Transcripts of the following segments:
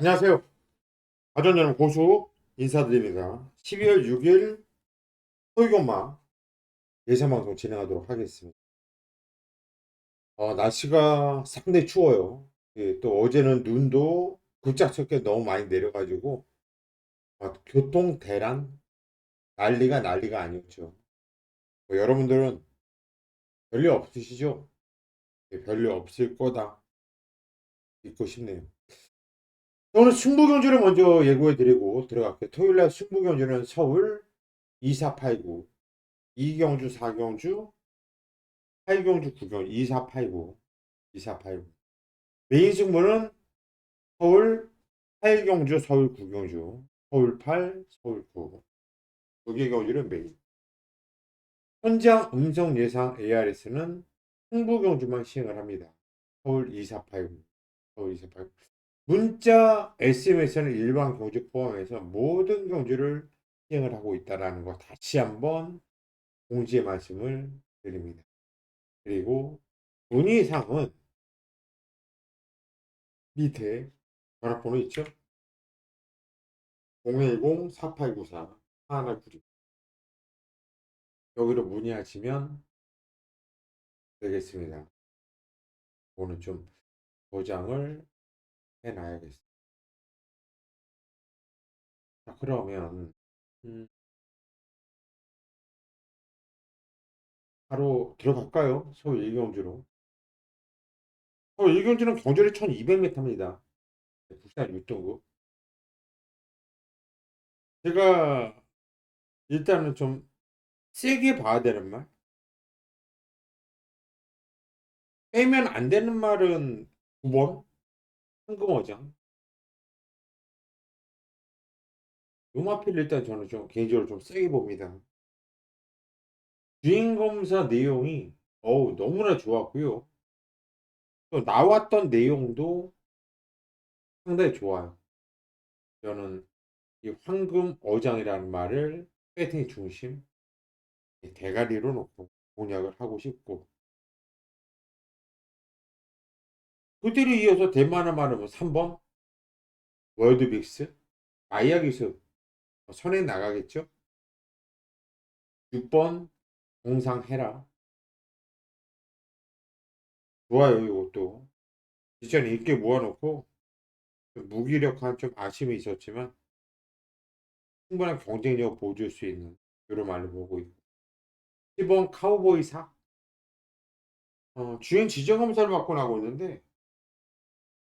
안녕하세요. 가전여름 고수 인사드립니다. 12월 6일 토요일마 예상방송 진행하도록 하겠습니다. 어, 날씨가 상당히 추워요. 예, 또 어제는 눈도 급작스럽게 너무 많이 내려가지고 어, 교통 대란 난리가 난리가 아니었죠. 뭐 여러분들은 별일 없으시죠? 예, 별일 없을 거다 믿고 싶네요. 오늘 승부 경주를 먼저 예고해 드리고 들어갈게요. 토요일 날 승부 경주는 서울 2489, 이경주 4경주, 8경주 9경주 2489, 2489. 메인 승부는 서울 8경주, 서울 9경주, 서울 8, 서울 9. 두개 경주는 메인. 현장 음성 예상 ARS는 승부 경주만 시행을 합니다. 서울 2489, 서울 2489. 문자 SMS는 일반 경주 포함해서 모든 경주를 시행을 하고 있다는 거 다시 한번 공지의 말씀을 드립니다. 그리고 문의사항은 밑에 전화번호 있죠? 010-4894-4196 여기로 문의하시면 되겠습니다. 오늘 좀 도장을 해놔야겠어. 자, 그러면, 음, 바로 들어갈까요? 서울 일경주로. 서울 일경주는 경주리 1200m입니다. 부산 6등급. 제가 일단은 좀 세게 봐야 되는 말? 빼면 안 되는 말은 9번? 황금어장. 요마필 일단 저는 좀 개인적으로 좀 세게 봅니다. 주인검사 내용이 어우 너무나 좋았고요. 또 나왔던 내용도 상당히 좋아요. 저는 이 황금 어장이라는 말을 배팅 중심 이 대가리로 놓고 공략을 하고 싶고 그들을 이어서 대만을 말하면 3번 월드빅스 마이야기수 선에 나가겠죠? 6번 공상해라. 좋아요 이것도. 이전에 있게 모아놓고 좀 무기력한 좀 아쉬움이 있었지만 충분한 경쟁력을 보여줄 수 있는 이런 말로 보고 있고. 10번 카우보이 사. 어, 주행 지정검사를 받고 나고 있는데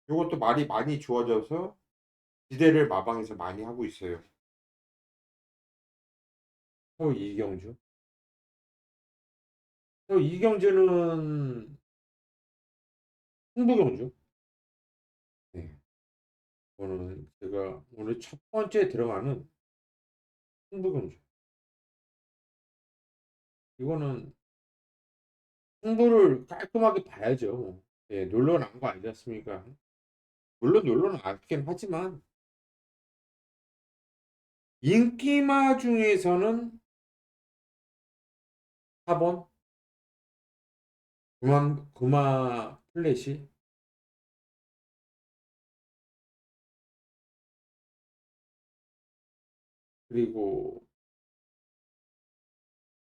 이것도 말이 많이 좋아져서 기대를 마방에서 많이 하고 있어요. 또 이경주. 또 이경주는 승부경주. 네. 오늘 제가 오늘 첫 번째 들어가는 승부경주. 이거는 승부를 깔끔하게 봐야죠. 예, 놀러 나온 거 아니지 않습니까? 물론 놀러는 왔긴 하지만 인기마 중에서는 4번 구마, 구마 플래시 그리고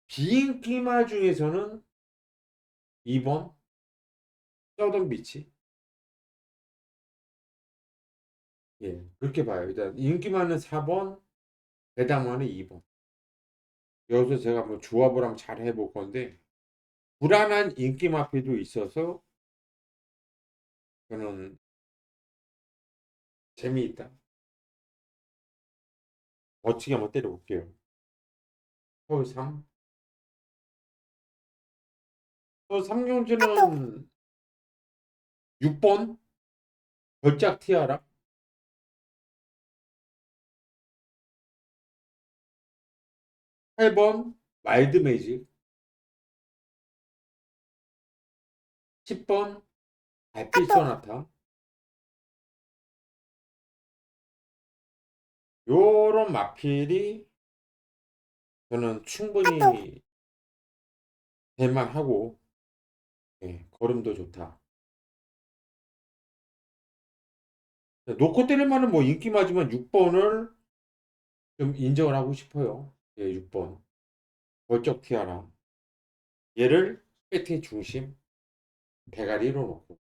비인기마 중에서는 2번? 서던 비치 예, 그렇게 봐요. 일단 인기 많은 4번, 배당 많은 2번. 여기서 제가 뭐 조합을 한번 잘 해볼 건데 불안한 인기 마피도 있어서 저는 재미있다. 멋지게 한번 때려볼게요. 서울 3. 서울 3경주는 6번 걸작 티아라. 8번 마일드 매직. 10번 달빛 소나타 요런 마필이 저는 충분히 될만하고 예, 걸음도 좋다. 놓고 때릴 만은 뭐 인기 맞으면 6번을 좀 인정을 하고 싶어요. 예, 6번. 월적 티아라. 얘를 배트의 중심 대가리로 놓고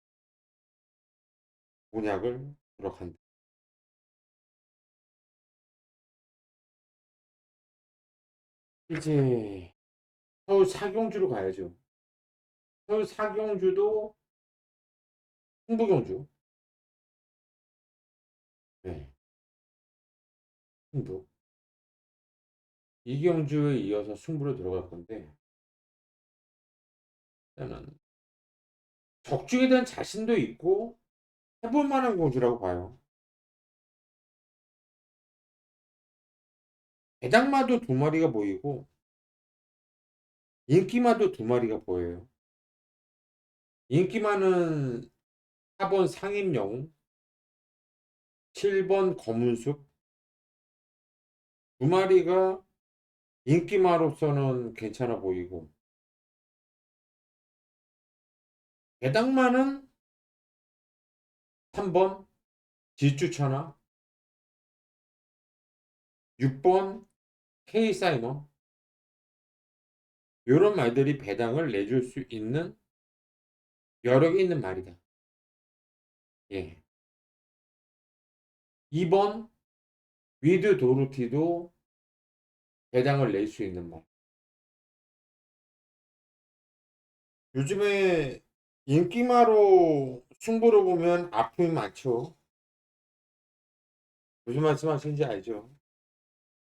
공약을 들어간다. 이제 서울 사경주로 가야죠. 서울 사경주도 승부경주. 네. 승부. 이경주에 이어서 승부로 들어갈 건데 일단은 적중에 대한 자신도 있고 해볼 만한 공주라고 봐요. 대장마도 두 마리가 보이고 인기마도 두 마리가 보여요. 인기마는 4번 상임영웅, 7번 검은숲 두 마리가 인기마로서는 괜찮아 보이고 대장마는 3번 지주천하 6번 K 사이먼 이런 말들이 배당을 내줄 수 있는 여력이 있는 말이다. 예. 2번 위드 도르티도 배당을 낼 수 있는 말. 요즘에 인기마로 승부를 보면 아픔이 많죠. 무슨 말씀 하시는지 알죠?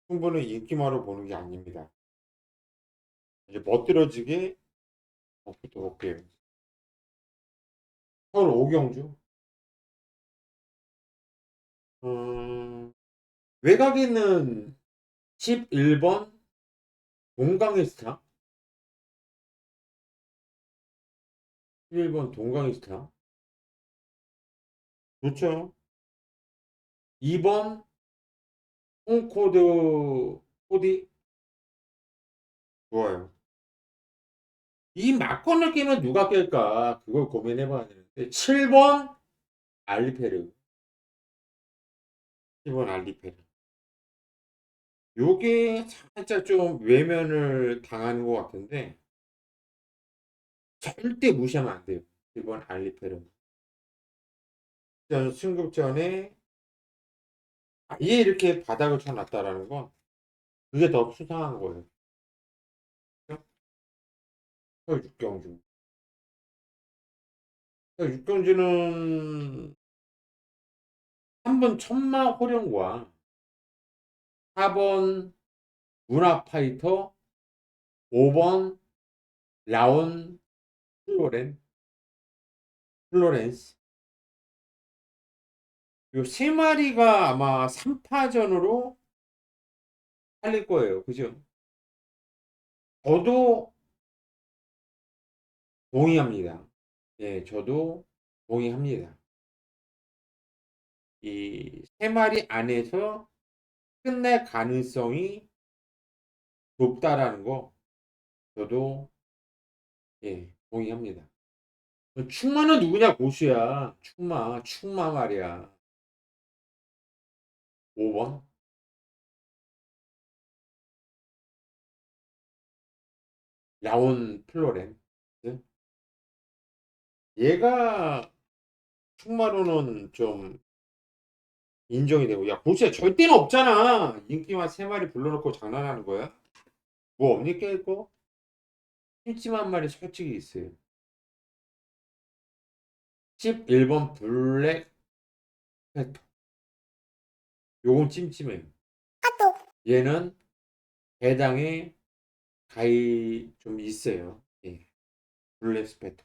승부는 인기마로 보는 게 아닙니다. 이제 멋들어지게 부터 볼게요. 서울 오경주. 음, 외곽에 있는 11번 동강의 스타. 11번 동강의 스타. 좋죠. 2번 홍코드 코디. 좋아요. 이 막건을 끼면 누가 깰까? 그걸 고민해 봐야 되는데. 7번 알리페르. 7번 알리페르. 요게 살짝 좀 외면을 당하는 것 같은데 절대 무시하면 안 돼요. 1번 알리페르. 전 승급 전에 아예 이렇게 바닥을 쳐놨다라는 건 그게 더 수상한 거예요. 서울 육경주. 육경주는 3번 천마 호령과 4번 문화 파이터 5번 라온 플로렌 플로렌스 요 세 마리가 아마 3파전으로 살릴 거예요. 그죠? 저도 동의합니다. 예, 저도 동의합니다. 이 세 마리 안에서 끝낼 가능성이 높다라는 거 저도 예, 동의합니다. 충마는 누구냐 고수야. 충마, 충마 말이야. 5번. 라온 플로렌. 얘가 충마로는 좀 인정이 되고. 야 고수야 절대는 없잖아. 인기만 세 마리 불러놓고 장난하는 거야? 뭐 없니까 이거? 찜찜한 말이 솔직히 있어요. 11번 블랙 페토 요건 찜찜해요 얘는 배당에 가히 좀 있어요. 예. 블랙 스페토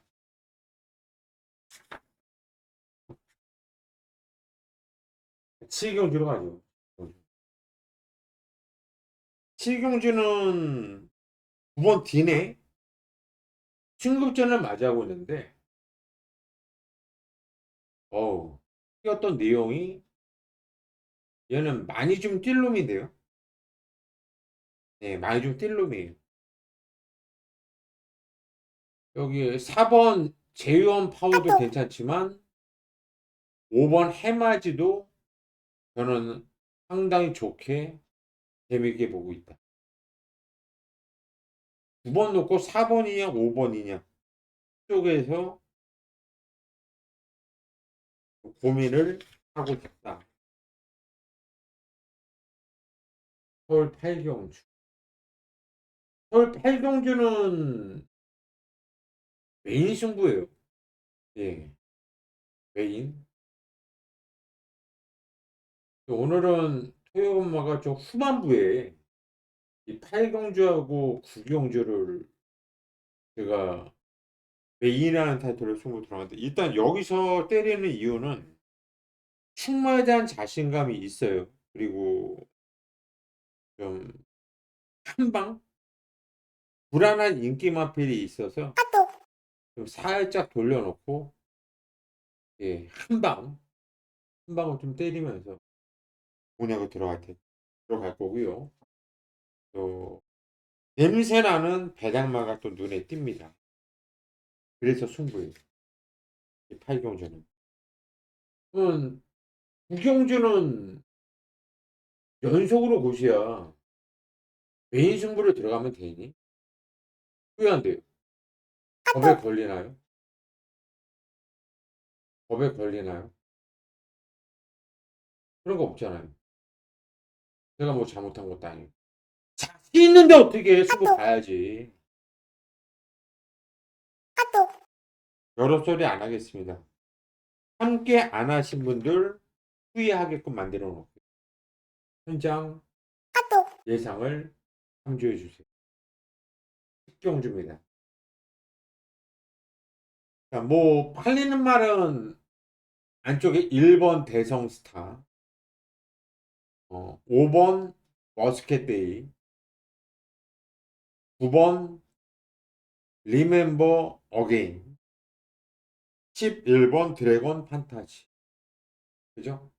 칠경주로 가죠. 칠경주는 9번 D네. 승급전을 맞이하고 있는데, 어우, 뛰었던 내용이 얘는 많이 좀 뛸 놈인데요. 네, 많이 좀 뛸 놈이에요. 여기 4번 재유원 파워도 괜찮지만 5번 해맞이도 저는 상당히 좋게 재밌게 보고 있다. 9번 놓고 4번이냐 5번이냐 쪽에서 고민을 하고 싶다. 서울 8경주. 서울 8경주는 메인 승부예요. 예. 메인. 오늘은 토요 엄마가 좀 후반부에 이 8경주하고 9경주를 제가 메인이라는 타이틀로 승부 들어갔는데 일단 여기서 때리는 이유는 충마에 대한 자신감이 있어요. 그리고 좀 한방? 불안한 인기 마필이 있어서 좀 살짝 돌려놓고 예, 한방? 한 방을 좀 때리면서 공략을 들어갈 테 들어갈 거고요. 또 냄새 나는 배당마가 또 눈에 띕니다. 그래서 승부예요. 이 8경주는. 음, 9경주는 연속으로 고시야. 메인 승부를 들어가면 되니? 왜안 돼요? 법에 걸리나요? 법에 걸리나요? 그런 거 없잖아요. 제가 뭐 잘못한 것도 아니고. 자신 있는데 어떻게 해? 승부 봐야지. 여러 소리 안 하겠습니다. 함께 안 하신 분들 후회하게끔 만들어 놓을게요. 현장 예상을 참조해 주세요. 특경주입니다. 자, 뭐 팔리는 말은 안쪽에 1번 대성 스타, 어, 5번 머스켓데이, 9번 리멤버 어게인, 11번 드래곤 판타지. 그죠?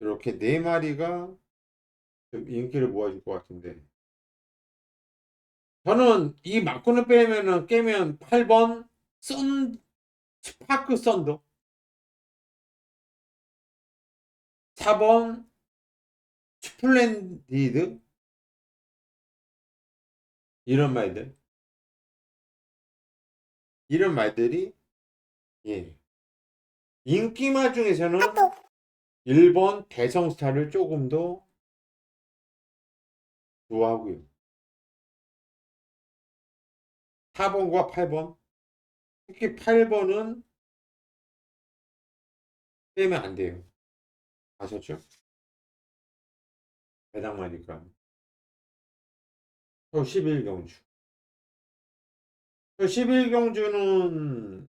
이렇게 네 마리가 좀 인기를 모아줄 것 같은데. 저는 이 막군을 빼면은 깨면 8번 썬 스파크 썬더 4번 스 플렌디드? 이런 말들? 이런 말들이? 예. 인기마 중에서는 1번 대성 스타를 조금 더 좋아하고요. 4번과 8번. 특히 8번은 빼면 안 돼요. 아셨죠? 배당마니까. 또 11경주. 또 11경주는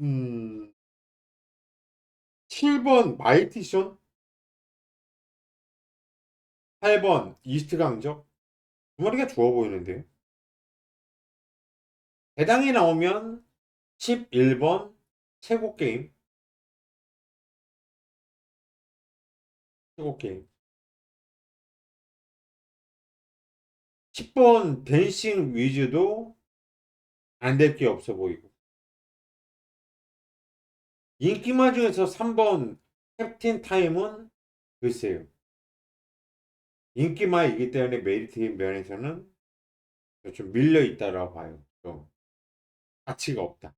음 7번 마이티션 8번 이스트 강적 두 마리가 좋아 보이는데요. 배당이 나오면 11번 최고 게임 최고 게임 10번 댄싱 위즈도 안 될 게 없어 보이고 인기마 중에서 3번 캡틴 타임은 글쎄요 인기마이기 때문에 메리트 면에서는 좀 밀려 있다라고 봐요 좀. 가치가 없다.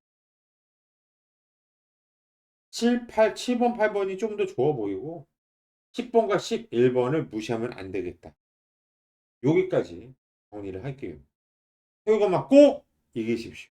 7, 8, 7번, 8번이 좀 더 좋아 보이고 10번과 11번을 무시하면 안 되겠다. 여기까지 정리를 할게요. 이거 맞고 이기십시오.